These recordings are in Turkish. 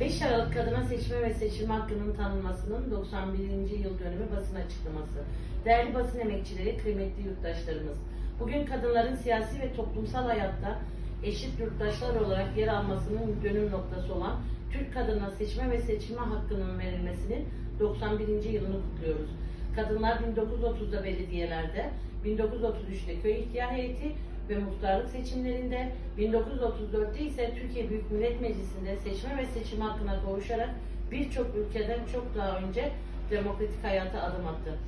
5 Aralık Kadına Seçme ve Seçilme Hakkının tanınmasının 91. yıl dönümü basın açıklaması. Değerli basın emekçileri, kıymetli yurttaşlarımız. Bugün kadınların siyasi ve toplumsal hayatta eşit yurttaşlar olarak yer almasının dönüm noktası olan Türk kadına seçme ve seçilme hakkının verilmesinin 91. yılını kutluyoruz. Kadınlar 1930'da belediyelerde, 1933'te köy ihtiyar heyeti ve muhtarlık seçimlerinde, 1934'te ise Türkiye Büyük Millet Meclisi'nde seçme ve seçim hakkına kavuşarak birçok ülkeden çok daha önce demokratik hayata adım attı.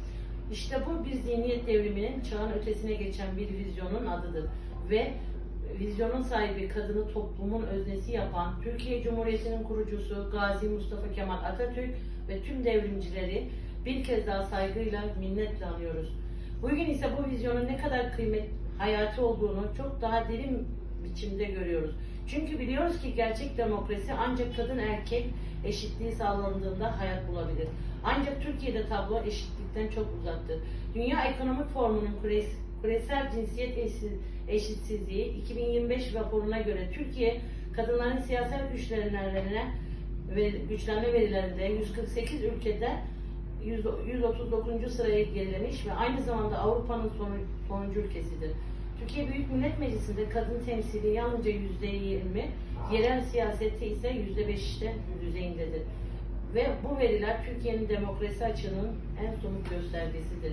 İşte bu bir zihniyet devriminin çağın ötesine geçen bir vizyonun adıdır ve vizyonun sahibi kadını toplumun öznesi yapan Türkiye Cumhuriyeti'nin kurucusu Gazi Mustafa Kemal Atatürk ve tüm devrimcileri bir kez daha saygıyla minnetle anıyoruz. Bugün ise bu vizyonun ne kadar kıymet hayati olduğunu çok daha derin biçimde görüyoruz. Çünkü biliyoruz ki gerçek demokrasi ancak kadın erkek eşitliği sağlandığında hayat bulabilir. Ancak Türkiye'de tablo eşitlikten çok uzaktır. Dünya Ekonomik Forumu'nun küres- küresel cinsiyet eşi- eşitsizliği 2025 raporuna göre Türkiye kadınların siyasal güçlenmelerine ve güçlenme verilerinde 148 ülkede 100 139. sıraya gerilemiş ve aynı zamanda Avrupa'nın son- sonuncu ülkesidir. Türkiye Büyük Millet Meclisi'nde kadın temsili yalnızca %20, yerel siyasette ise %5'te düzeyindedir. Ve bu veriler Türkiye'nin demokrasi açığının en somut göstergesidir.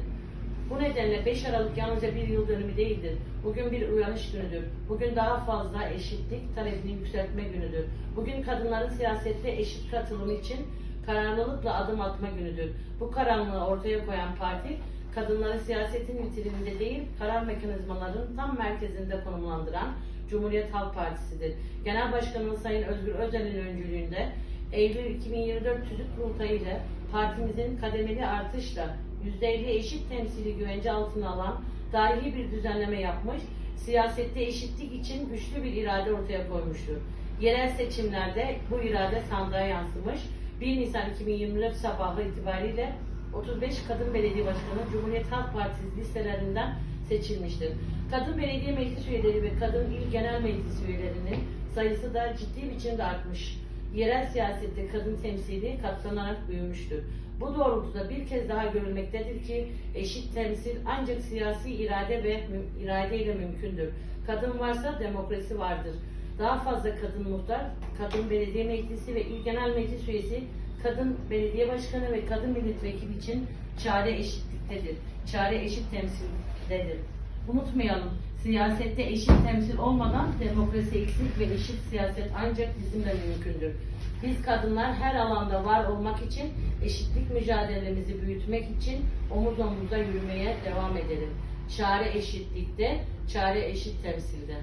Bu nedenle 5 Aralık yalnızca bir yıl dönümü değildir. Bugün bir uyanış günüdür. Bugün daha fazla eşitlik talebini yükseltme günüdür. Bugün kadınların siyasette eşit katılım için kararlılıkla adım atma günüdür. Bu kararlılığı ortaya koyan parti, kadınları siyasetin vitrininde değil, karar mekanizmalarının tam merkezinde konumlandıran Cumhuriyet Halk Partisi'dir. Genel Başkanımız Sayın Özgür Özel'in öncülüğünde Eylül 2024 tüzük kurultayı ile partimizin kademeli artışla %50 eşit temsili güvence altına alan tarihi bir düzenleme yapmış, siyasette eşitlik için güçlü bir irade ortaya koymuştur. Yerel seçimlerde bu irade sandığa yansımış. 1 Nisan 2024 sabahı itibariyle 35 kadın belediye başkanı Cumhuriyet Halk Partisi listelerinden seçilmiştir. Kadın belediye meclis üyeleri ve kadın il genel meclis üyelerinin sayısı da ciddi biçimde artmış. Yerel siyasette kadın temsili katlanarak büyümüştür. Bu doğrultuda bir kez daha görülmektedir ki eşit temsil ancak siyasi irade ve mü- irade ile mümkündür. Kadın varsa demokrasi vardır. Daha fazla kadın muhtar, kadın belediye meclisi ve il genel meclis üyesi, kadın belediye başkanı ve kadın milletvekili için çare eşitliktedir. Çare eşit temsildedir. Unutmayalım, siyasette eşit temsil olmadan demokrasi eksik ve eşit siyaset ancak bizimle mümkündür. Biz kadınlar her alanda var olmak için, eşitlik mücadelemizi büyütmek için omuz omuza yürümeye devam edelim. Çare eşitlikte, çare eşit temsilde.